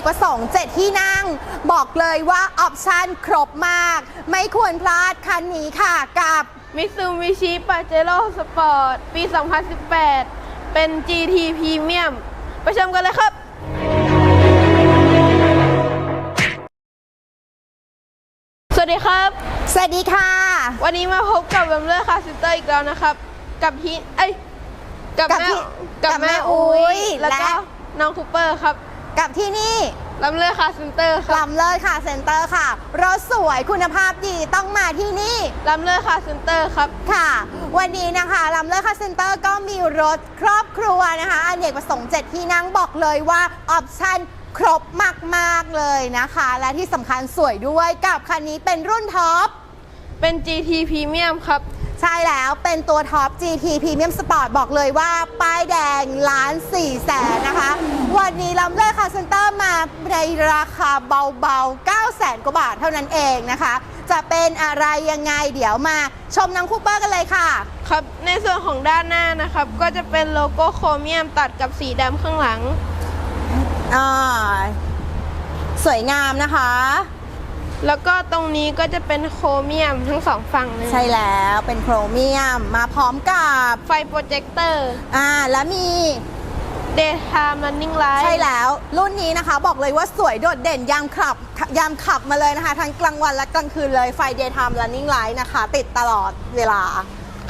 กประสงค์7ที่นั่ง บอกเลยว่าออปชั่นครบมาก ไม่ควรพลาดคันนี้ค่ะกับมิซูมิชิปาเจโร่สปอร์ตปี 2018 เป็น GT Premium ไปชมกันเลยครับสวัสดีครับ สวัสดีค่ะ วันนี้มาพบกับแบมเลอร์คาสิเตอร์อีกแล้วนะครับ กับพี่เอ้ยกับกับแม่พี่กับกับแม่แม่อุ๊อุ้ยยแล้วก็และน้องคูเปอร์ครับ กับที่นี่แบมเลอร์คาสิเตอร์ครับลำเลิศค่ะเซ็นเตอร์ค่ะรถสวยคุณภาพดีต้องมาที่นี่แบมเลอร์คาสิเตอร์ครับ ค่ะ วันนี้นะคะลำเลิศคาเซ็นเตอร์ก็มีรถครอบครัวนะคะอเนกประสงค์7ที่นั่งบอกเลยว่าออปชั่นครบมาก ๆ เลยนะคะ และที่สำคัญสวยด้วยกับคันนี้เป็นรุ่นท็อป เป็น GT Premium ครับ ใช่แล้วเป็นตัวท็อป GT Premium Sport บอกเลยว่าป้ายแดงล้าน4แสนนะคะ วันนี้ลำเลิศคาเซ็นเตอร์มาในราคาเบาๆ 9 แสนกว่าบาทเท่านั้นเองนะคะ จะเป็นอะไรยังไงเดี๋ยวมาชมน้องคูเปอร์กันเลยค่ะ ครับ ในส่วนของด้านหน้านะครับ ก็จะเป็นโลโก้โครเมียมตัดกับสีดำข้างหลัง อ่า สวยงามนะคะ แล้วก็ตรงนี้ก็จะเป็นโครเมียมทั้งสองฝั่งเลยใช่แล้วเป็นโครเมียมมาพร้อมกับไฟโปรเจคเตอร์อ่าแล้วมี Daytime Running Light ใช่แล้ว รุ่นนี้นะคะบอกเลยว่าสวยโดดเด่นยามขับยามขับมาเลยนะคะ ทั้งกลางวันและกลางคืนเลยไฟ daytime running light นะคะ ติดตลอดเวลา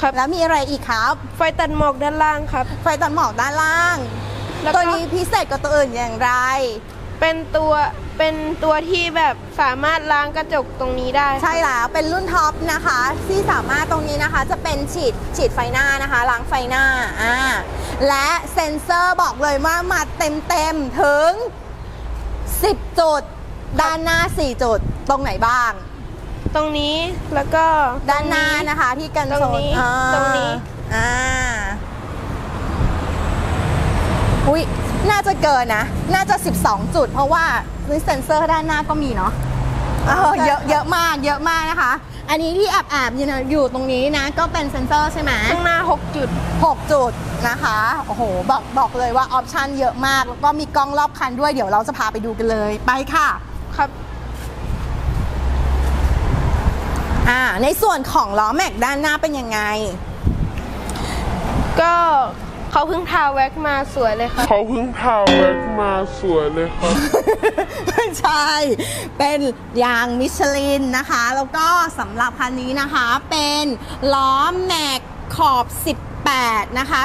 ครับแล้วมีอะไรอีกครับ ไฟตัดหมอกด้านล่างครับ ไฟตัดหมอกด้านล่างแล้วตัวก็นี้พิเศษกว่าตัวอื่นอย่างไร เป็นตัวเป็นตัวที่แบบสามารถล้างกระจกตรงนี้ได้ ใช่แล้วเป็นรุ่นท็อปนะคะ ที่สามารถตรงนี้นะคะ จะเป็นฉีดฉีดไฟหน้านะคะ ล้างไฟหน้าอ่าและเซ็นเซอร์บอกเลยว่ามาเต็มเต็มๆถึง 10 จุด ด้านหน้า 4 จุด ตรงไหนบ้าง ตรงนี้แล้วก็ด้านหน้านะคะที่กันตรงโซนนี้อ่าตรงนี้อ่าอุ้ย น่าจะเกินนะ น่าจะ 12 จุด เพราะว่าเซ็นเซอร์ด้านหน้าก็มีเนาะเออเยอะเยอะมากเยอะมากนะคะ อันนี้ที่แอบแอบอยู่นะอยู่ตรงนี้นะ ก็เป็นเซ็นเซอร์ใช่ไหมข้างหน้า 6 จุด 6 จุดนะคะ โอ้โห บอกบอกเลยว่าออปชันเยอะมาก แล้วก็มีกล้องรอบคันด้วย เดี๋ยวเราจะพาไปดูกันเลย ไปค่ะ ครับอ่าในส่วนของล้อแม็กด้านหน้าเป็นยังไง ก็ เขาเพิ่งทาแว็กมาสวยเลยครับเขาเพิ่งทาแว็กมาสวยเลยครับ ไม่ใช่ เป็นยางมิชลินนะคะ แล้วก็สำหรับคันนี้นะคะ เป็นล้อแม็กขอบ 18 นะคะ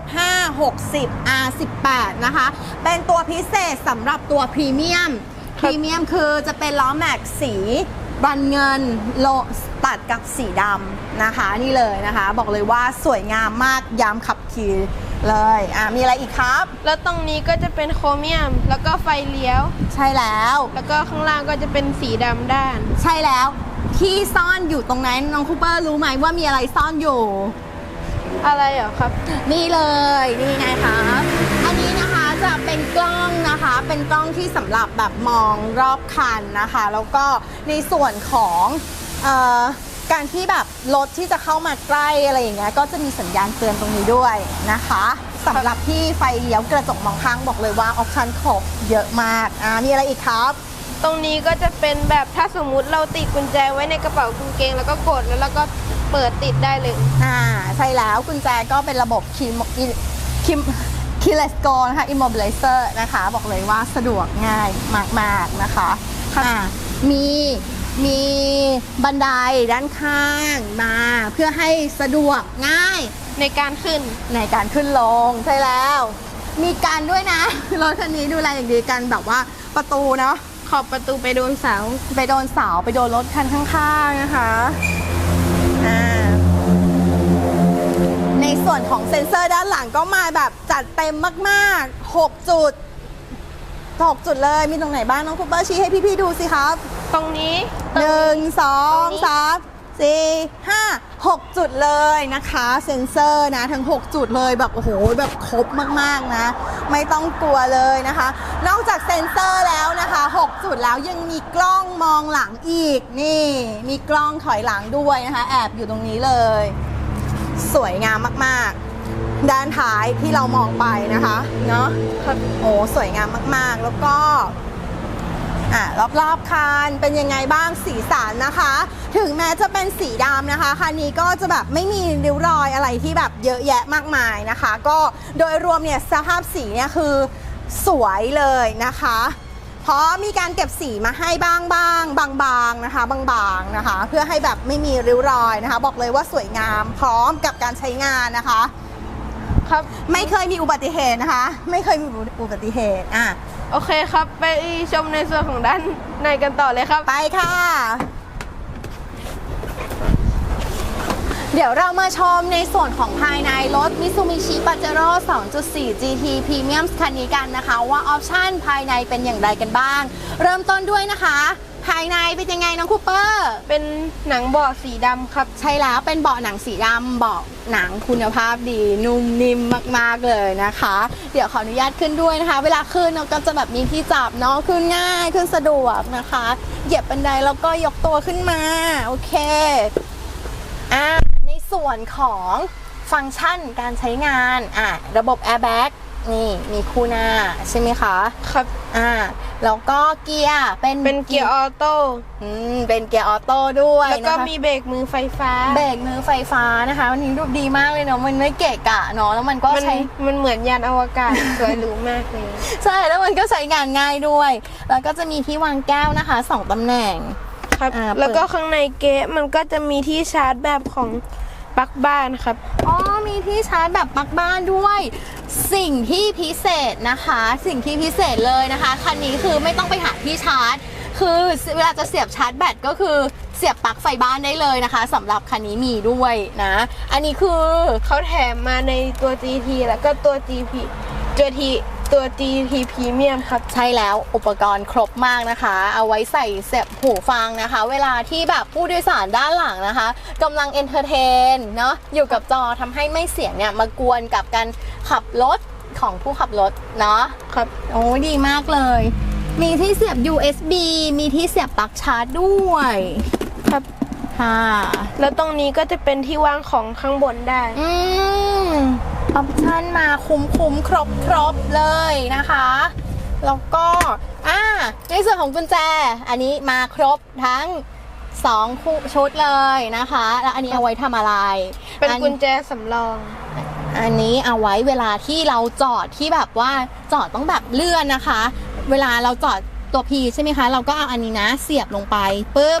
265 60 R18 นะคะ เป็นตัวพิเศษสำหรับตัวพรีเมียมพครับรีเมียมคือจะเป็นล้อแม็กสีบันเงินโล ตัดกับสีดำนะคะนี่เลยนะคะ บอกเลยว่าสวยงามมากยามขับขี่เลยอะมีอะไรอีกครับ แล้วตรงนี้ก็จะเป็นโครเมียม แล้วก็ไฟเลี้ยว ใช่แล้ว แล้วก็ข้างล่างก็จะเป็นสีดำด้าน ใช่แล้ว ที่ซ่อนอยู่ตรงนั้นน้องคูเปอร์รู้ไหมว่ามีอะไรซ่อนอยู่ อะไรเหรอครับ นี่เลยนี่ไงครับอันนี้นะคะจะเป็นกล้องนะคะ เป็นกล้องที่สำหรับแบบมองรอบคันนะคะ แล้วก็ในส่วนของเออ การที่แบบรถที่จะเข้ามาใกล้อะไรอย่างเงี้ยก็จะมีสัญญาณเตือนตรงนี้ด้วยนะคะสำหรับที่ไฟเลี้ยวกระจกมองข้างบอกเลยว่าออปชั่นครบเยอะมากอ่ามีอะไรอีกครับ ตรงนี้ก็จะเป็นแบบถ้าสมมุติเราติดกุญแจไว้ในกระเป๋ากางเกง แล้วก็กดแล้วเราก็เปิดติดได้เลยอ่าใช่แล้วกุญแจก็เป็นระบบคิมคิมคิเลสโกนะคะ immobilizer นะคะ บอกเลยว่าสะดวกง่ายมาก ๆ นะคะอ่ามี มีบันไดด้านข้างมา เพื่อให้สะดวกง่ายในการขึ้น ในการขึ้นลงใช่แล้ว มีการด้วยนะ รถคันนี้ดูแลอย่างดีกันแบบว่าประตูเนาะขอบประตูไปโดนเสาไปโดนเสาไปโดนรถคันข้างๆนะคะอ่าในส่วนของเซ็นเซอร์ด้านหลังก็มาแบบจัดเต็มมากๆ 6 จุด 6 จุดเลยมีตรงไหนบ้างน้องคูเปอร์ชี้ให้พี่ๆดูสิครับ ตรงนี้ตรงหนึ่งสองตรงนี้สามสี่ห้าหกจุดเลยนะคะ เซ็นเซอร์นะทั้ง 6 จุดเลยแบบโอ้โหแบบครบมากๆนะ ไม่ต้องกลัวเลยนะคะ นอกจากเซ็นเซอร์แล้วนะคะ 6 จุดแล้วยังมีกล้องมองหลังอีกนี่ มีกล้องถอยหลังด้วยนะคะ แอบอยู่ตรงนี้เลย สวยงามมากๆ ด้านท้ายที่เรามองไปนะคะเนาะครับโอ้สวยงามมากๆแล้วก็ อะรอบๆคันเป็นยังไงบ้างสีสันนะคะ ถึงแม้จะเป็นสีดำนะคะคันนี้ก็จะแบบไม่มีริ้วรอยอะไรที่แบบเยอะแยะมากมายนะคะ ก็โดยรวมเนี่ยสภาพสีเนี่ยคือสวยเลยนะคะเพราะมีการเก็บสีมาให้บ้างบ้างบางๆนะคะบางๆนะคะ เพื่อให้แบบไม่มีริ้วรอยนะคะ บอกเลยว่าสวยงามพร้อมกับการใช้งานนะคะ ครับไม่เคยมีอุบัติเหตุนะคะ ไม่เคยมีอุบัติเหตุอะ โอเคครับ ไปชมในส่วนของด้านในกันต่อเลยครับ ไปค่ะ เดี๋ยวเรามาชมในส่วนของภายในรถ Mitsubishi Pajero 2.4 GT Premium คันนี้กันนะคะ ว่าออปชั่นภายในเป็นอย่างไรกันบ้าง เริ่มต้นด้วยนะคะ ภายในเป็นยังไงน้องคูเปอร์ เป็นหนังเบาะสีดำครับ ใช่แล้วเป็นเบาะหนังสีดำเบาะหนังคุณภาพดี นุ่มนิ่มมากๆเลยนะคะ เดี๋ยวขออนุญาตขึ้นด้วยนะคะ เวลาขึ้นเราก็จะแบบมีที่จับเนาะขึ้นง่ายขึ้นสะดวกนะคะ เหยียบบันไดแล้วก็ยกตัวขึ้นมา โอเคอ่าในส่วนของฟังก์ชันการใช้งานอะระบบ airbag นี่มีคู่หน้าใช่ไหมคะ ครับ อ่า แล้วก็เกียร์เป็นเป็นเกียร์ออโต้อืมเป็นเกียร์ออโต้ด้วยแล้วก็นะคะ มีเบรกมือไฟฟ้าเบรกมือไฟฟ้านะคะวันนี้ดูดีมากเลยเนาะมันไม่เกะกะเนาะแล้วมันก็มันใช้มันเหมือนยานอวกาศ สวยหรูมากเลย ใช่แล้วมันก็ใช้งานง่ายด้วย แล้วก็จะมีที่วางแก้วนะคะสองตำแหน่ง ครับ อ่าแล้วก็ข้างในเก๊ะมันก็จะมีที่ชาร์จแบบของปลั๊กบ้านครับ อ๋อมีที่ชาร์จแบบปลั๊กบ้านด้วย สิ่งที่พิเศษนะคะ สิ่งที่พิเศษเลยนะคะ คันนี้คือไม่ต้องไปหาที่ชาร์จ คือเวลาจะเสียบชาร์จแบตก็คือเสียบปลั๊กไฟบ้านได้เลยนะคะสำหรับคันนี้มีด้วยนะ อันนี้คือเขาแถมมาในตัว GT แล้วก็ตัว GP ตัว T ตัว GT Premium ครับใช่แล้วอุปกรณ์ครบมากนะคะ เอาไว้ใส่เสียบหูฟังนะคะ เวลาที่แบบผู้โดยสารด้านหลังนะคะกำลังเอนเตอร์เทนเนาะอยู่กับจอทำให้ไม่เสียงเนี่ยมากวนกับการขับรถของผู้ขับรถเนาะครับโอ้ดีมากเลย มีที่เสียบ USB มีที่เสียบปลั๊กชาร์จด้วย ครับ ค่ะ แล้วตรงนี้ก็จะเป็นที่วางของข้างบนได้ อืมออปชั่นมาคุ้มคุ้มครบครบเลยนะคะ แล้วก็อ่าในส่วนของกุญแจ อันนี้มาครบทั้ง2คู่ชุดเลยนะคะ แล้วอันนี้เอาไว้ทำอะไร เป็นอักุญแจสำรอง อันนี้เอาไว้เวลาที่เราจอดที่แบบว่าจอดต้องแบบเลื่อนนะคะ เวลาเราจอดตัวพีใช่ไหมคะ เราก็เอาอันนี้นะเสียบลงไปปุ๊บ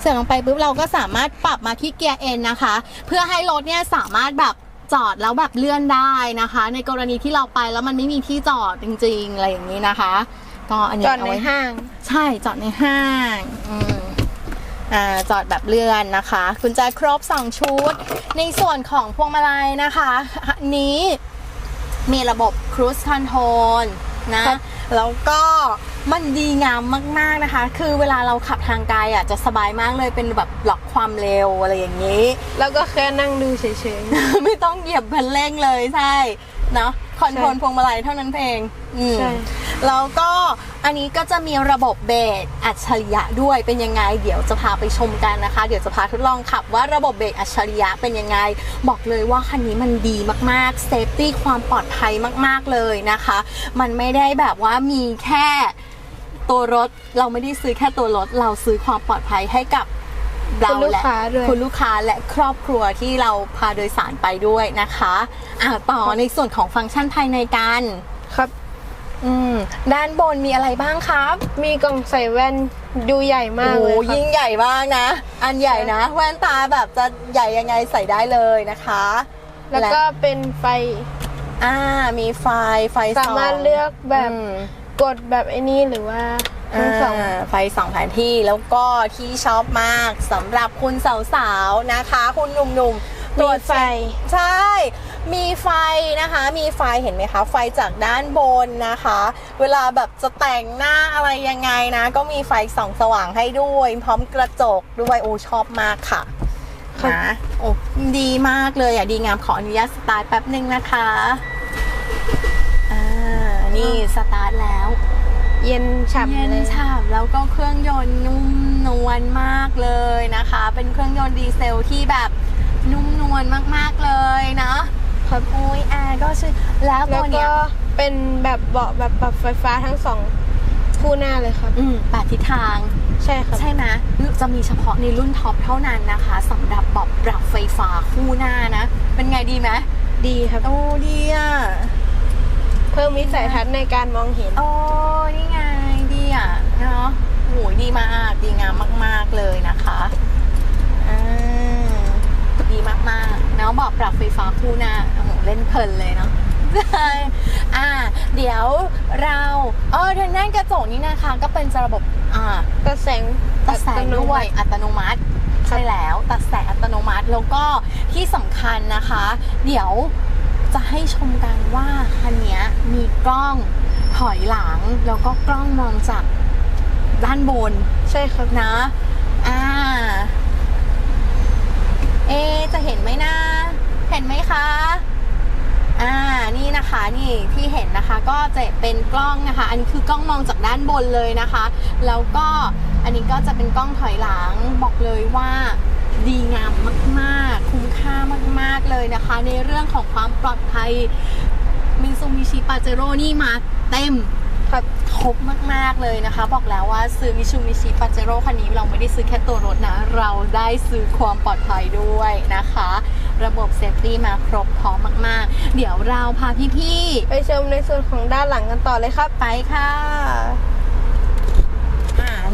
เสียบลงไปปุ๊บเราก็สามารถปรับมาที่เกียร์เอ็นนะคะ เพื่อให้รถเนี่ยสามารถแบบจอดแล้วแบบเลื่อนได้นะคะ ในกรณีที่เราไปแล้วมันไม่มีที่จอดจริงๆอะไรอย่างนี้นะคะ ก็อันนี้จอดเาในไว้ห้าง ใช่จอดในห้างอืมอ่าจอดแบบเลื่อนนะคะกุญแจครบ2ชุด ในส่วนของพวงมาลัยนะคะอันนี้มีระบบ Cruise Control นะครับแล้วก็ มันดีงามมากๆนะคะ คือเวลาเราขับทางไกลอะจะสบายมากเลยเป็นแบบล็อกความเร็วอะไรอย่างนี้ แล้วก็แค่นั่งดูเฉยไม่ต้องเหยียบคันเร่งเลยใช่ เนาะคอนโทรลใช่พวงมาลัยเท่านั้นเองอืมใช่แล้วก็อันนี้ก็จะมีระบบเบรกอัจฉริยะด้วยเป็นยังไง เดี๋ยวจะพาไปชมกันนะคะ เดี๋ยวจะพาทดลองขับว่าระบบเบรกอัจฉริยะเป็นยังไง บอกเลยว่าคันนี้มันดีมากๆเซฟตี้ความปลอดภัยมาก ๆเลยนะคะ มันไม่ได้แบบว่ามีแค่ ตัวรถเราไม่ได้ซื้อแค่ตัวรถ เราซื้อความปลอดภัยให้กับๆเราคุณลูกและค้าด้วย คุณลูกค้าและครอบครัวที่เราพาโดยสารไปด้วยนะคะอ่าต่อในส่วนของฟังก์ชันภายในกันครับ อืมด้านบนมีอะไรบ้างครับมีกล่องใส่แว่นดูใหญ่มากเลยโอ้ครับ ยิ่งใหญ่มากนะ อันใหญ่นะแว่นตาแบบจะใหญ่ยังไงใส่ได้เลยนะคะ แล้วก็เป็นไฟ อ่ามีไฟไฟสามารถเลือกแบบ อืม กดแบบไอ้นี้หรือว่าทั้งสองาไฟสองแผนที่แล้วก็ที่ชอบมากสำหรับคุณสาวๆนะคะ คุณหนุ่มๆตรมีวจไฟ ใช่ มีไฟนะคะ มีไฟเห็นไหมคะ ไฟจากด้านบนนะคะ เวลาแบบจะแต่งหน้าอะไรยังไงนะ ก็มีไฟส่องสว่างให้ด้วย พร้อมกระจกด้วยโอ้ชอบมากค่ะครับนะโอ้ดีมากเลยอะ ดีงามขออนุญาตสตาร์ทแป๊บหนึ่งนะคะอ่า นี่สตาร์ทแล้ว เย็นฉ่ำเย็นเลยฉ่ำแล้วก็เครื่องยนต์นุ่มนวลมากเลยนะคะ เป็นเครื่องยนต์ดีเซลที่แบบนุ่มนวลมากๆเลยนะครับโอ้ยแอร์ก็ชื่อแล้วแล้ตัววเนี้ก็ยเป็นแบบเบาะแบบปรับไฟฟ้าทั้งสองคู่หน้าเลยครับ อืมแปดทิศทาง ใช่ครับ ใช่ไหมจะมีเฉพาะในรุ่นท็อปเท่านั้นนะคะสำหรับเบอกปรับไฟฟ้าคู่หน้านะ เป็นไงดีไหมดีครับ โอ้ดีอะ เพิ่มวิสัยทัศน์ในการมองเห็น โอ้นี่ไงดีอะเนาะโหดีมากดีงามมาก ๆเลยนะคะอ่าดีมากๆเนาะบอกปรับไฟฟ้าคู่หน้าโอ้โหเล่นเพลินเลยเนาะอ่า เดี๋ยวเราเออทางด้านกระจกนี้นะคะ ก็เป็นจะระบบอ่าตัดแสงตัดแสงด้วยอัตโนมัติใช่แล้วตัดแสงอัตโนมัติแล้วก็ที่สำคัญนะคะ เดี๋ยว จะให้ชมกันว่าคันเนี้ยมีกล้องถอยหลัง แล้วก็กล้องมองจากด้านบน ใช่ครับนะ อ่า เอะจะเห็นไหมนะ เห็นไหมคะ อ่า นี่นะคะนี่ที่เห็นนะคะก็จะเป็นกล้องนะคะ อันนี้คือกล้องมองจากด้านบนเลยนะคะ แล้วก็อันนี้ก็จะเป็นกล้องถอยหลังบอกเลยว่า ดีงามมากๆ คุ้มค่ามากๆเลยนะคะ ในเรื่องของความปลอดภัยมินซูมิชิปาเจโร่นี่มาเต็มครบครบมากๆเลยนะคะ บอกแล้วว่าซื้อมิชูมิชิปาเจโร่คันนี้เราไม่ได้ซื้อแค่ตัวรถนะ เราได้ซื้อความปลอดภัยด้วยนะคะ ระบบเซฟตี้มาครบพร้อมมากๆ เดี๋ยวเราพาพี่ๆ ไปชมในส่วนของด้านหลังกันต่อเลยครับไปค่ะ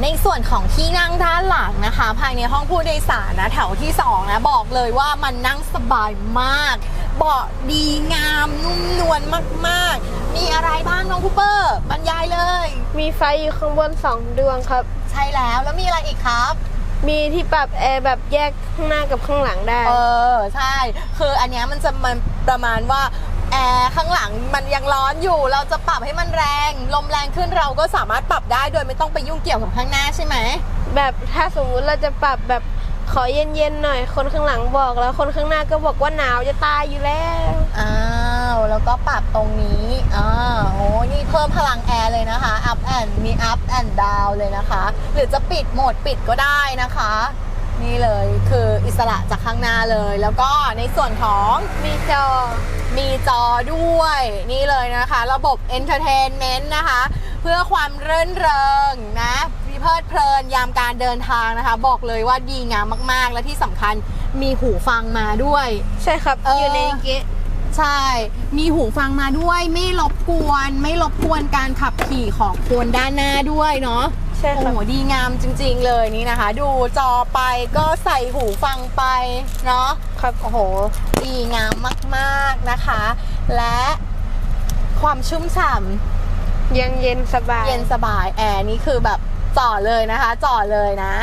ในส่วนของที่นั่งด้านหลังนะคะ ภายในห้องผู้โดยสารนะแถวที่2นะบอกเลยว่ามันนั่งสบายมาก เบาะดีงามนุ่มนวลมากๆ มีอะไรบ้างน้องคูเปอร์บรรยายเลย มีไฟอยู่ข้างบนสองดวงครับ ใช่แล้วแล้วมีอะไรอีกครับมีที่ปรับแอร์แบบแยกข้างหน้ากับข้างหลังได้ เออ ใช่ คืออันเนี้ยมันจะมันประมาณว่า แอร์ข้างหลังมันยังร้อนอยู่ เราจะปรับให้มันแรง ลมแรงขึ้นเราก็สามารถปรับได้โดยไม่ต้องไปยุ่งเกี่ยวกับข้างหน้าใช่ไหมแบบถ้าสมมุติเราจะปรับแบบขอเย็นๆหน่อย คนข้างหลังบอกแล้วคนข้างหน้าก็บอกว่าหนาวจะตายอยู่แล้วอ้าวแล้วก็ปรับตรงนี้อ่าโอ้นี่เพิ่มพลังแอร์เลยนะคะ up and มี up and down เลยนะคะ หรือจะปิดโหมดปิดก็ได้นะคะ นี่เลยคืออิสระจากข้างหน้าเลย แล้วก็ในส่วนของมีจอ มีจอด้วย นี่เลยนะคะ ระบบ Entertainment นะคะ เพื่อความเรื่นเริงนะมีเพลิดเพลินยามการเดินทางนะคะ บอกเลยว่าดีงามมากๆ และที่สำคัญมีหูฟังมาด้วย ใช่ครับเออออยู่ในเกะใช่ มีหูฟังมาด้วย ไม่รบกวน ไม่รบกวนการขับขี่ของคนด้านหน้าด้วยเนาะ ใช่คโอ้รับโหดีงามจริง ๆ เลยนี่นะคะ ดูจอไปก็ใส่หูฟังไปเนาะครับ โอ้โห ดีงามมากๆนะคะ และความชุ่มฉ่ยังเย็นสบายำเย็นสบายแอร์นี่คือแบบจ่อเลยนะคะจ่อเลยนะ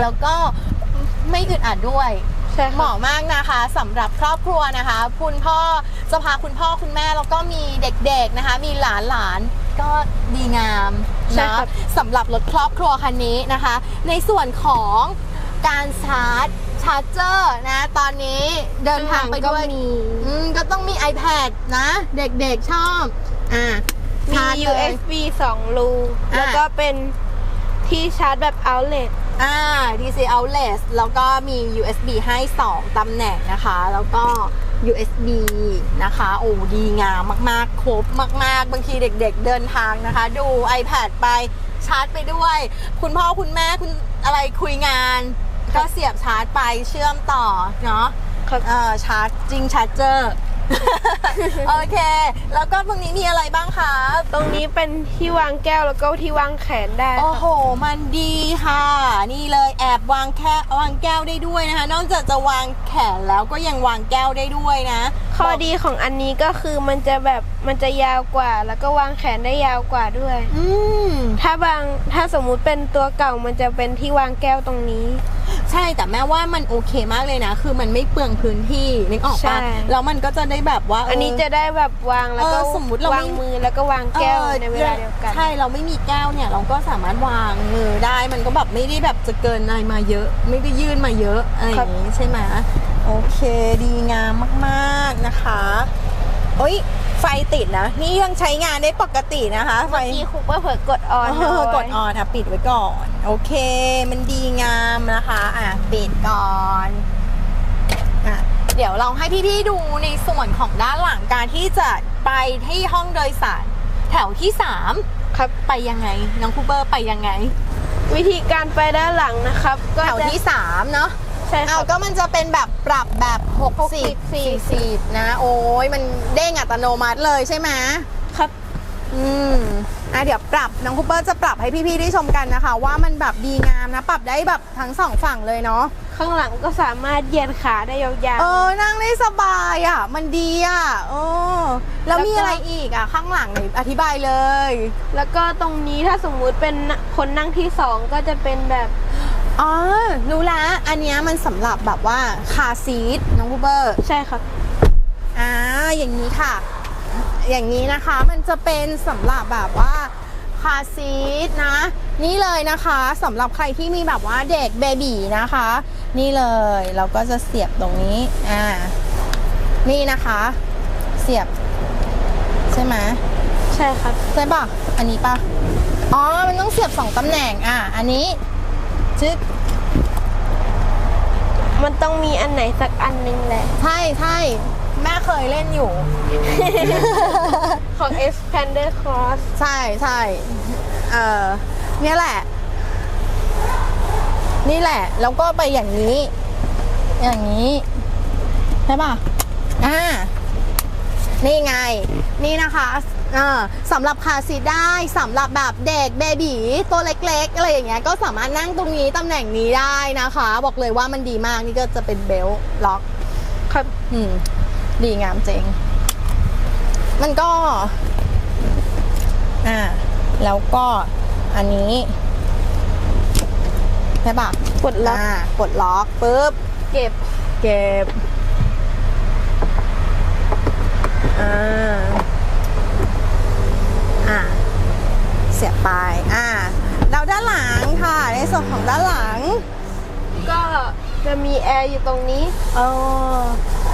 แล้วก็ไม่อึดอัดด้วย ใช่คเหรับมาะมากนะคะสำหรับครอบครัวนะคะ คุณพ่อจะพาคุณพ่อคุณแม่แล้วก็มีเด็กๆนะคะ มีหลานหลานๆ ก็ดีงามใช่นะครับ สำหรับรถครอบครัวคันนี้นะคะ ในส่วนของการชาร์จชาร์จเจอร์นะ ตอนนี้เดินทางไปด้วยข้างหลังก็มี อืมก็ต้องมี iPad นะ เด็กๆชอบอ่ามี ชาร์จเลย USB 2 รู อะ แล้วก็เป็นที่ชาร์จแบบ outlet อ่า DC outlet แล้วก็มี USB ให้ 2ตำแหน่งนะคะ แล้วก็ USB นะคะ โอ้ดีงามมากๆ ครบมาก ๆ บางทีเด็กๆเดินทางนะคะ ดู iPad ไปชาร์จไปด้วย คุณพ่อคุณแม่คุณอะไรคุยงาน ก็เสียบชาร์จไปเชื่อมต่อเนาะครับเออชาร์จจริงชาร์จเจอร์ โอเค แล้วก็ตรงนี้มีอะไรบ้างคะตรงนี้เป็นที่วางแก้วแล้วก็ที่วางแขนได้โอ้คโหรับมันดีค่ะ นี่เลยแอบวางแค่วางแก้วได้ด้วยนะคะ นอกจากจะวางแขนแล้วก็ยังวางแก้วได้ด้วยนะ ข้อดีของอันนี้ก็คือมันจะแบบมันจะยาวกว่า แล้วก็วางแขนได้ยาวกว่าด้วย อืมถ้าบางถ้าสมมุติเป็นตัวเก่ามันจะเป็นที่วางแก้วตรงนี้ใช่แต่แม่ว่ามันโอเคมากเลยนะ คือมันไม่เปลืองพื้นที่นึกออกใช่ปะแล้วมันก็จะได้แบบว่าเอันนี้จะได้แบบวางแล้วก็เออสมมุติเราไม่วางมือแล้วก็วางแก้วออในเวลาเดียวกัน ใช่เราไม่มีแก้วเนี่ย เราก็สามารถวางมือได้มันก็แบบไม่ได้แบบจะเกินอะไรมาเยอะ ไม่ได้ยื่นมาเยอะอะไรอย่างนี้ใช่ไหมโอเคดีงามมากๆนะคะเอ้ยไฟติดนะ นี่ยังใช้งานได้ปกตินะคะไฟเมื่อกี้คุกว่าเผลอกดออนเออกดออนค่ะปิดไว้ก่อน โอเค มันดีงามนะคะ อะปิดก่อนอะ เดี๋ยวเราให้พี่ๆดูในส่วนของด้านหลังการที่จะไปที่ห้องโดยสารแถวที่3ครับไปยังไงน้องคูเปอร์ไปยังไงวิธีการไปด้านหลังนะครับ ก็แถวจะที่3เนาะ ใช่คเอารับ ก็มันจะเป็นแบบปรับแบบ 60 40นะ โอ้ยมันเด้งอัตโนมัติเลยใช่ไหมครับ อืมอะเดี๋ยวปรับน้องคูเปอร์จะปรับให้พี่ๆได้ชมกันนะคะ ว่ามันแบบดีงามนะ ปรับได้แบบทั้งสองฝั่งเลยเนาะข้างหลังก็สามารถเหยียดขาได้ยาวเออนั่งได้สบายอะ มันดีอะเออแล้วมีอะไรอีกอะ ข้างหลังไหนอธิบายเลยๆแล้วก็ตรงนี้ถ้าสมมุติเป็นคนนั่งที่สองก็จะเป็นแบบอ๋อรู้ละอันเนี้ยมันสำหรับแบบว่าคาร์ซีทน้องคูเปอร์ ใช่ครับอ่าอย่างนี้ค่ะ อย่างนี้นะคะมันจะเป็นสำหรับแบบว่าคาร์ซีทนะ นี่เลยนะคะสำหรับใครที่มีแบบว่าเด็กเบบีนะคะ นี่เลยเราก็จะเสียบตรงนี้อ่านี่นะคะ เสียบ ใช่ไหมใช่ครับใช่ป่ะอันนี้ป่ะอ๋อมันต้องเสียบสองตำแหน่งอะอันนี้ชึกมันต้องมีอันไหนสักอันหนึงแหละ ใช่ใช่ แม่เคยเล่นอยู่ ของ Expander Cross ใช่ใช่เออเนี่ยแหละ นี่แหละ แล้วก็ไปอย่างนี้ อย่างนี้ ใช่ป่ะ อ่า นี่ไง นี่นะคะเออสำหรับคาร์ซีทได้สำหรับแบบเด็กเบบีตัวเล็กๆ อะไรอย่างเงี้ยก็สามารถนั่งตรงนี้ตำแหน่งนี้ได้นะคะ บอกเลยว่ามันดีมากนี่ก็จะเป็นเบลต์ล็อกครับอืม ดีงามเจ๋งมันก็ อ่า แล้วก็อันนี้ใช่ปะกดล็อกอ่ากดล็อกปุ๊บ เก็บ เก็บ อ่า อ่า เสียบไป อ่าแล้วด้านหลังค่ะ ในส่วนของด้านหลัง ก็จะมีแอร์อยู่ตรงนี้ เออ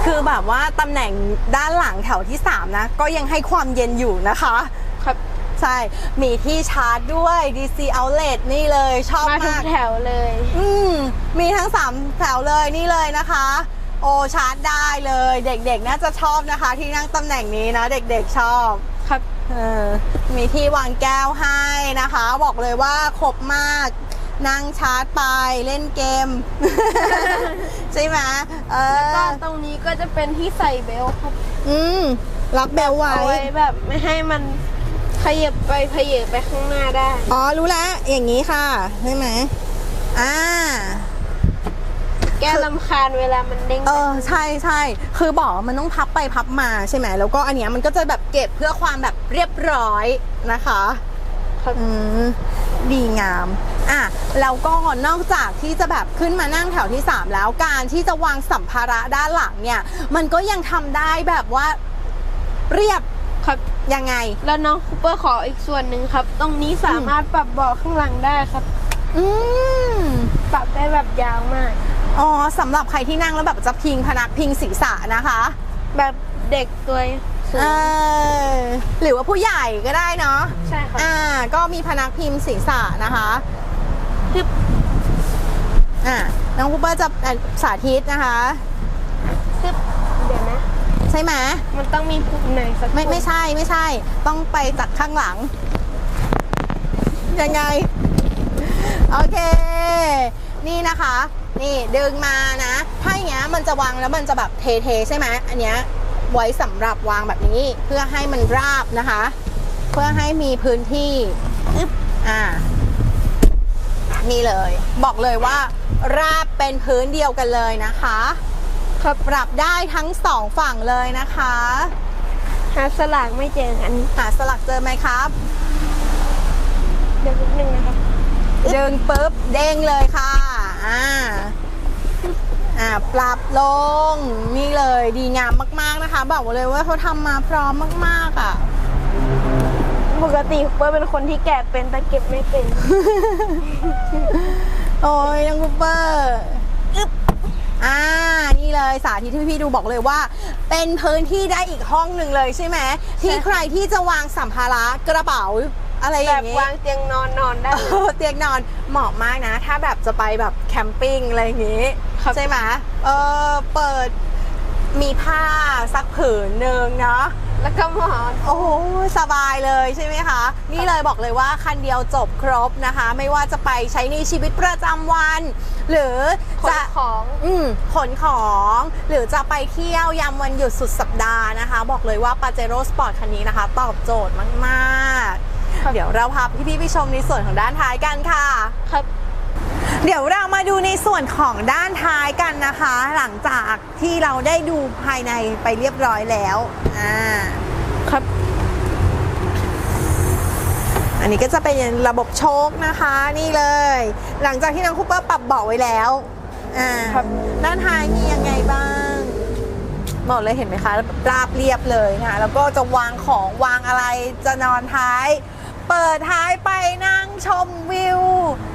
คือแบบว่าตำแหน่งด้านหลังแถวที่ 3 นะ ก็ยังให้ความเย็นอยู่นะคะ ครับ ใช่ มีที่ชาร์จด้วย DC outlet นี่เลยชอบมาทุกมาก แถวเลย อืมมีทั้ง 3 แถวเลยนี่เลยนะคะ โอชาร์จได้เลย เด็กๆน่าจะชอบนะคะ ที่นั่งตำแหน่งนี้นะ เด็กๆชอบครับ เออมีที่วางแก้วให้นะคะ บอกเลยว่าครบมาก นั่งชาร์จไปเล่นเกม ใช่ไหมเออก็ตรงนี้ก็จะเป็นที่ใส่เบลต์ครับอืมล็อกเบลไว้ เอาไว้แบบไม่ให้มันขยับไปขยับไปข้างหน้าได้ อ๋อ รู้แล้ว อย่างนี้ค่ะ ใช่ไหมอ่า แก้ลำคาญเวลามันเด้งเออ ใช่ใช่คือบอกว่ามันต้องพับไปพับมาใช่ไหม แล้วก็อันเนี้ยมันก็จะแบบเก็บเพื่อความแบบเรียบร้อยนะคะ ครับ อืม ดีงาม อะแล้วก็นอกจากที่จะแบบขึ้นมานั่งแถวที่ 3 แล้วการที่จะวางสัมภาระด้านหลังเนี่ย มันก็ยังทำได้แบบว่าเรียบครับ ยังไง แล้วน้องคูเปอร์ขออีกส่วนหนึ่งครับ ตรงนี้สามารถปรับเบาะข้างหลังได้ครับ อืม ปรับได้แบบยาวมาก อ๋อสำหรับใครที่นั่งแล้วแบบจะพิงพนักพิงศีรษะนะคะ แบบเด็กตัวสูเองอหรือว่าผู้ใหญ่ก็ได้เนาะ ใช่ครับ อ่าก็มีพนักพิมพ์ศีรษะนะคะ ทึบอ่าน้องคูเปอร์จะอะสาธิตนะคะทึบเดี๋ยวนะ ใช่ไหมมันต้องมีปุ่มไหนสักไม่ปุ่ไม่ใช่ไม่ใช่ ต้องไปจากข้างหลัง ยังไง โอเค นี่นะคะ นี่ดึงมานะ ถ้าอย่างเงี้ยมันจะวางแล้วมันจะแบบเทๆใช่ไหมอันเนี้ยไว้สำหรับวางแบบนี้เพื่อให้มันราบนะคะ เพื่อให้มีพื้นที่อึ๊บอ่า นี่เลย บอกเลยว่า ราบเป็นพื้นเดียวกันเลยนะคะครับปรับได้ทั้งสองฝั่งเลยนะคะ หาสลากไม่เจออันนี้หาสลักเจอไหมครับ เดี๋ยวนิดนึงนะครับ ดึงปุ๊บเด้งเลยค่ะอ่าอ่าปรับลงนี่เลยดีงามมาก ๆนะคะ บอกเลยว่าเขาทำมาพร้อมมาก ๆอะ ปกติคูเปอร์เป็นคนที่แกะเป็นแต่เก็บไม่เป็น โอ้ยยังคูเปอร์อึ๊บอ่า นี่เลยสาธิตที่พี่ๆดูบอกเลยว่า เป็นพื้นที่ได้อีกห้องหนึ่งเลยใช่ไหมที่ใครที่จะวางสัมภาระกระเป๋าอะไรอแบย่าบงนี้วางเตียงนอนนอนได้เออเตียงนอนเหมาะมากนะ ถ้าแบบจะไปแบบแคมปิ้งอะไรอย่างงี้ครับใช่ไหมเออเปิดมีผ้าสักผืนหนึ่งเนาะ แล้วก็หมอนโอ้โหสบายเลยใช่ไหมคะ นี่เลยบอกเลยว่าคันเดียวจบครบนะคะ ไม่ว่าจะไปใช้ในชีวิตประจำวัน หรือขนจะ ของอืมขนของหรือจะไปเที่ยวยามวันหยุดสุดสัปดาห์นะคะ บอกเลยว่า Pajero Sport คันนี้นะคะ ตอบโจทย์มาก ๆ เดี๋ยวเราพาพี่ๆไปชมในส่วนของด้านท้ายกันค่ะ ครับ เดี๋ยวเรามาดูในส่วนของด้านท้ายกันนะคะ หลังจากที่เราได้ดูภายในไปเรียบร้อยแล้วอ่าครับ อันนี้ก็จะเป็นระบบโชคนะคะนี่เลย หลังจากที่น้องคูเปอร์ปรับเบาะไว้แล้วอ่าครับ ด้านท้ายมียังไงบ้างบอกเลยเห็นไหมคะราบเรียบเลยนะคะแล้วก็จะวางของวางอะไรจะนอนท้าย เปิดท้ายไปนั่งชมวิวก็ไ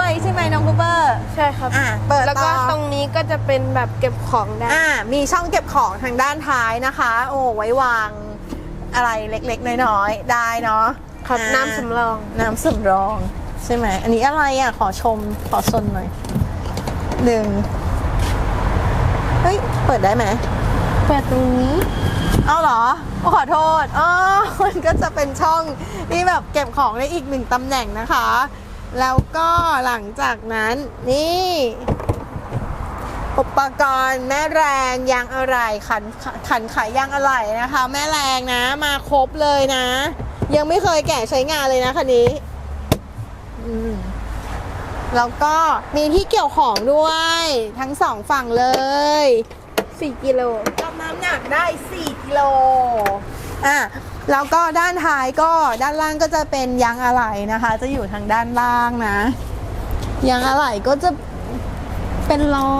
ด้ด้วยใช่ไหมน้องคูเปอร์ใช่ครับ อะเปิดแล้วก็ต่อตรงนี้ก็จะเป็นแบบเก็บของได้ อ่ามีช่องเก็บของทางด้านท้ายนะคะ โอ้ไว้วางอะไรเล็กๆ น้อยๆ ได้เนาะครับอ่าน้ำสำรอง น้ำสำรอง ใช่ไหมอันนี้อะไรอะ ขอชมขอชนหน่อยหนึ่งเฮ้ย เปิดได้ไหม เปิดตรงนี้ เอาเหรอโอ้ขอโทษอ๋อมันก็จะเป็นช่องที่แบบเก็บของได้อีกหนึ่งตำแหน่งนะคะ แล้วก็หลังจากนั้นนี่ อุปกรณ์แม่แรงยางอะไหล่ขันขันขายยางอะไหล่นะคะ แม่แรงนะมาครบเลยนะ ยังไม่เคยแกะใช้งานเลยนะคันนี้แล้วก็มีที่เกี่ยวของด้วย ทั้งสองฝั่งเลย 4 กิโลรับน้ำหนักได้ 4 กิโลอะ แล้วก็ด้านท้ายก็ด้านล่างก็จะเป็นยางอะไหล่นะคะ จะอยู่ทางด้านล่างนะ ยางอะไหล่ก็จะเป็นล้อ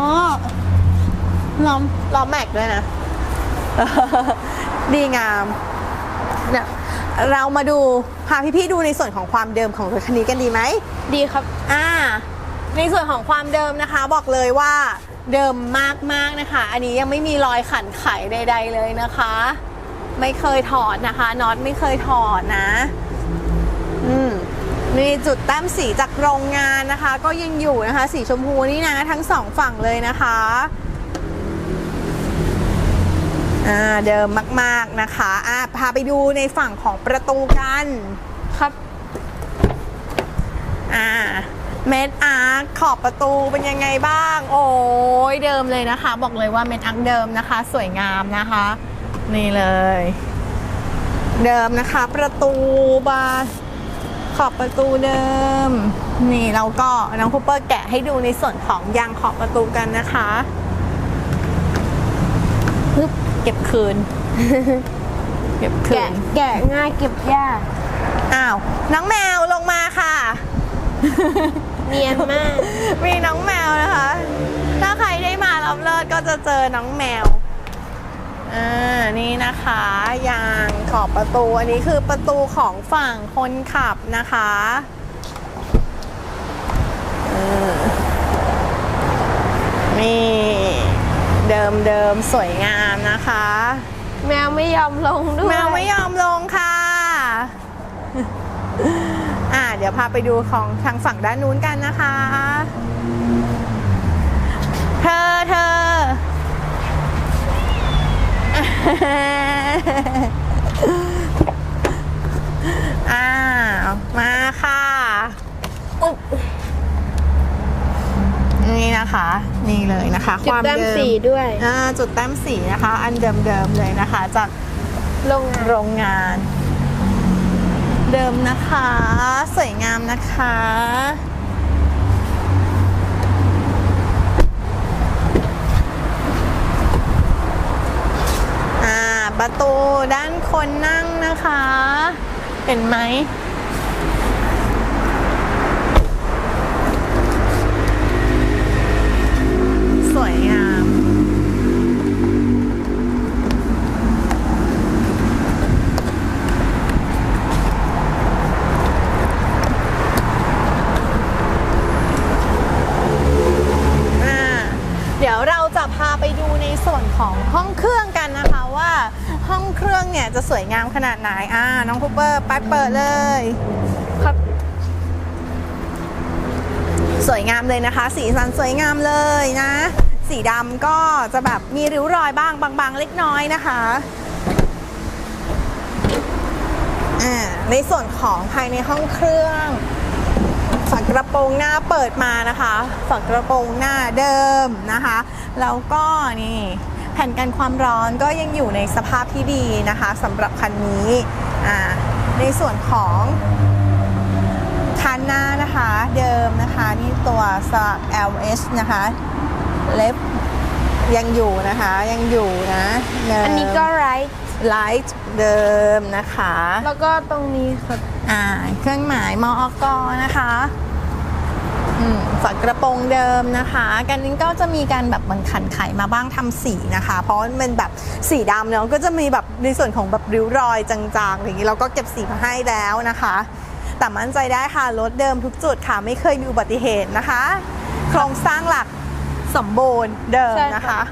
ล้อมล้อแม็กด้วยนะ ดีงามเนี่ยเรามาดูพาพี่ๆดูในส่วนของความเดิมของรถคันนี้กันดีไหม ดีครับ อ่า ในส่วนของความเดิมนะคะ บอกเลยว่าเดิมมากๆนะคะ อันนี้ยังไม่มีรอยขันไขใด ๆ เลยนะคะ ไม่เคยถอดนะคะน็อตไม่เคยถอดนะ อืมนี่จุดแต้มสีจากโรงงานนะคะ ก็ยังอยู่นะคะ สีชมพูนี่นะทั้งสองฝั่งเลยนะคะอ่าเดิมมาก ๆนะคะอ่าพาไปดูในฝั่งของประตูกันครับอ่าเมดอาร์คขอบประตูเป็นยังไงบ้าง โอ้ยเดิมเลยนะคะ บอกเลยว่าเมดอาร์คเดิมนะคะ สวยงามนะคะ นี่เลย เดิมนะคะ ประตูบานขอบประตูเดิม นี่เราก็น้องคูเปอร์แกะให้ดูในส่วนของยางขอบประตูกันนะคะฮึบเก็บคืน เก็บคืแกะน แกะง่ายเก็บยากอ้าว น้องแมวลงมาค่ะ เนียนมาก มีน้องแมวนะคะ ถ้าใครได้มารับเลิศก็จะเจอน้องแมว อ่านี่นะคะยางขอบประตูอันนี้คือประตูของฝั่งคนขับนะคะเออนี่เดิมเดิมๆสวยงามนะคะ แมวไม่ยอมลงด้วย แมวไม่ยอมลงค่ะ อ่าเดี๋ยวพาไปดูของทางฝั่งด้านนู้นกันนะคะ เธอเธอ อ้าว มาค่ะอุ๊บนี่นะคะ นี่เลยนะคะ จุดแต้มเดิสีด้วย อ่าจุดแต้มสีนะคะ อันเดิมๆเลยนะคะ จากลงงานโรงงาน เดิมนะคะ สวยงามนะคะ อ่า ประตูด้านคนนั่งนะคะ เห็นไหม นาดไหน อ่า น้องคูเปอร์ไปเปิดเลยครับสวยงามเลยนะคะ สีสันสวยงามเลยนะ สีดำก็จะแบบมีริ้วรอยบ้างบางๆ เล็กน้อยนะคะในส่วนของภายในห้องเครื่องฝักระโปรงหน้าเปิดมานะคะฝักระโปรงหน้าเดิมนะคะ แล้วก็นี่ แผ่นกันความร้อนก็ยังอยู่ในสภาพที่ดีนะคะสำหรับคันนี้อ่าในส่วนของคันหน้านะคะเดิมนะคะนี่ตัวสลัก LH นะคะเล็บยังอยู่นะคะยังอยู่นะเดิมอันนี้ก็ไรท์ไลท์เดิมนะคะ แล้วก็ตรงนี้ครับอ่าเครื่องหมายมอกนะคะอืม ฝากระโปรงเดิมนะคะกันนี้ก็จะมีการแบบมันขันไขมาบ้างทำสีนะคะ เพราะมันเป็นแบบสีดำเนาะก็จะมีแบบในส่วนของแบบริ้วรอยจางๆอย่างนี้เราก็เก็บสีมาให้แล้วนะคะ แต่มั่นใจได้ค่ะรถเดิมทุกจุดค่ะไม่เคยมีอุบัติเหตุนะคะ โครงสร้างหลักสมบูรณ์เดิมใช่นะค่ะคะ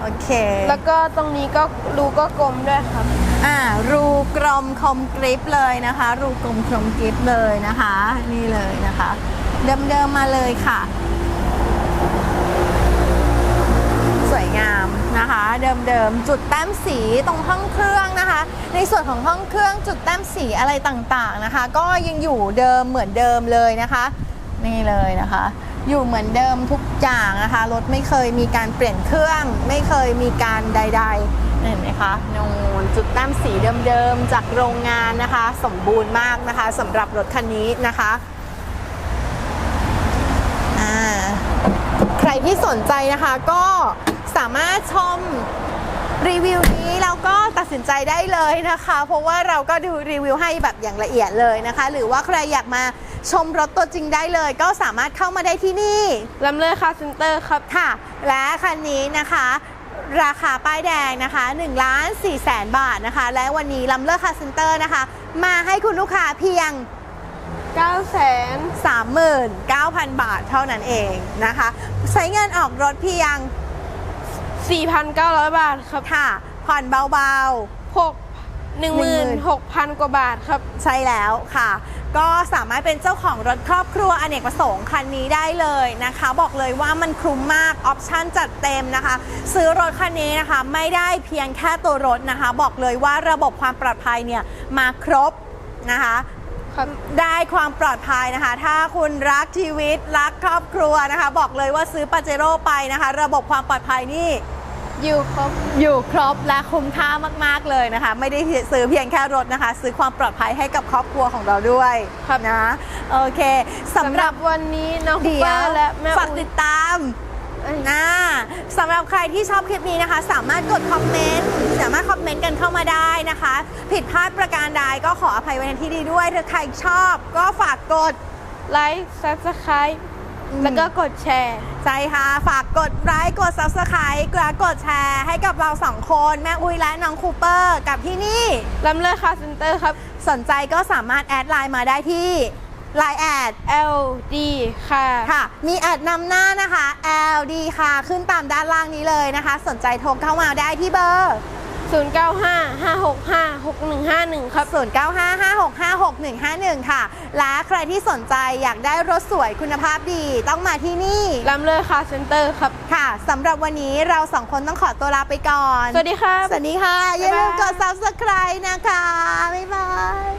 โอเค แล้วก็ตรงนี้ก็รูก็กลมด้วยครับ อ่า รูกลมคมกริปเลยนะคะ รูกลมคมกริปเลยนะคะ นี่เลยนะคะ เดิมๆมาเลยค่ะ สวยงามนะคะ เดิมๆจุดแต้มสีตรงห้องเครื่องนะคะ ในส่วนของห้องเครื่องจุดแต้มสีอะไรต่างๆนะคะ ก็ยังอยู่เดิมเหมือนเดิมเลยนะคะนี่เลยนะคะ อยู่เหมือนเดิมทุกอย่างนะคะรถไม่เคยมีการเปลี่ยนเครื่อง ไม่เคยมีการใด ๆเห็นไหมคะนูนจุดแต้มสีเดิมๆ จากโรงงานนะคะ สมบูรณ์มากนะคะสำหรับรถคันนี้นะคะอ่าใค รที่สนใจนะคะก็สามารถชมรีวิวนี้แล้วก็ตัดสินใจได้เลยนะคะ เพราะว่าเราก็ดูรีวิวให้แบบอย่างละเอียดเลยนะคะ หรือว่าใครอยากมาชมรถตัวจริงได้เลย ก็สามารถเข้ามาได้ที่นี่ลำเลอร์คาร์เซ็นเตอร์ครับค่ะ และคันนี้นะคะ ราคาป้ายแดงนะคะ1ล้าน4แสนบาทนะคะ และวันนี้ลำเลิกคาร์เซ็นเตอร์นะคะ มาให้คุณลูกค้าเพียง 9แสน39,000 บาทเท่านั้นเองนะคะ ใช้เงินออกรถเพียง 4,900 บาทครับค่ะ ผ่อนเบา6 16,000 กว่าบาทครับๆใช่แล้วค่ะ ก็สามารถเป็นเจ้าของรถครอบครัวอเนกประสงค์คันนี้ได้เลยนะคะ บอกเลยว่ามันคุ้มมาก ออปชั่นจัดเต็มนะคะ ซื้อรถคันนี้นะคะ ไม่ได้เพียงแค่ตัวรถนะคะ บอกเลยว่าระบบความปลอดภัยเนี่ยมาครบนะคะ ครับได้ความปลอดภัยนะคะ ถ้าคุณรักชีวิตรักครอบครัวนะคะ บอกเลยว่าซื้อปาเจโร่ไปนะคะ ระบบความปลอดภัยนี่อยู่ครบอยู่ครบและคุ้มค่ามาก ๆ เลยนะคะ ไม่ได้ซื้อเพียงแค่รถนะคะ ซื้อความปลอดภัยให้กับครอบครัวของเราด้วยครับนะโอเคสำสำหหรัรับบวันนี้น้องคูเดี๋เปยอวร์และแม่ฝากอุ่ตินดตามนะ สำหรับใครที่ชอบคลิปนี้นะคะ สามารถกดคอมเมนต์สามารถคอมเมนต์กันเข้ามาได้นะคะ ผิดพลาดประการใดก็ขออภัยไว้ในที่ดีด้วยถ้าใครชอบก็ฝากกดไลค์ซับสไครต์อืมแล้วก็กดแชร์ ใช่ค่ะ ฝากกดไลค์กด subscribe และกดแชร์ให้กับเราสองคนแม่อุ้ยและน้องคูเปอร์ กับที่นี่ลำเลอร์คาร์เซ็นเตอร์ครับ สนใจก็สามารถแอดไลน์มาได้ที่ Line แอด LD ค่ะ ค่ะ มีแอดนำหน้านะคะ LD ค่ะ ขึ้นตามด้านล่างนี้เลยนะคะ สนใจโทรเข้ามาได้ที่เบอร์ 0955656151 ครับ 0955656151 ค่ะ และใครที่สนใจอยากได้รถสวยคุณภาพดีต้องมาที่นี่ ลำเลอร์คาร์เซ็นเตอร์ครับ ค่ะสำหรับวันนี้เราสองคนต้องขอตัวลาไปก่อน สวัสดีครับ สวัสดีค่ะ อย่าลืมกดบ๊ายบาย subscribe นะคะ บ๊ายบาย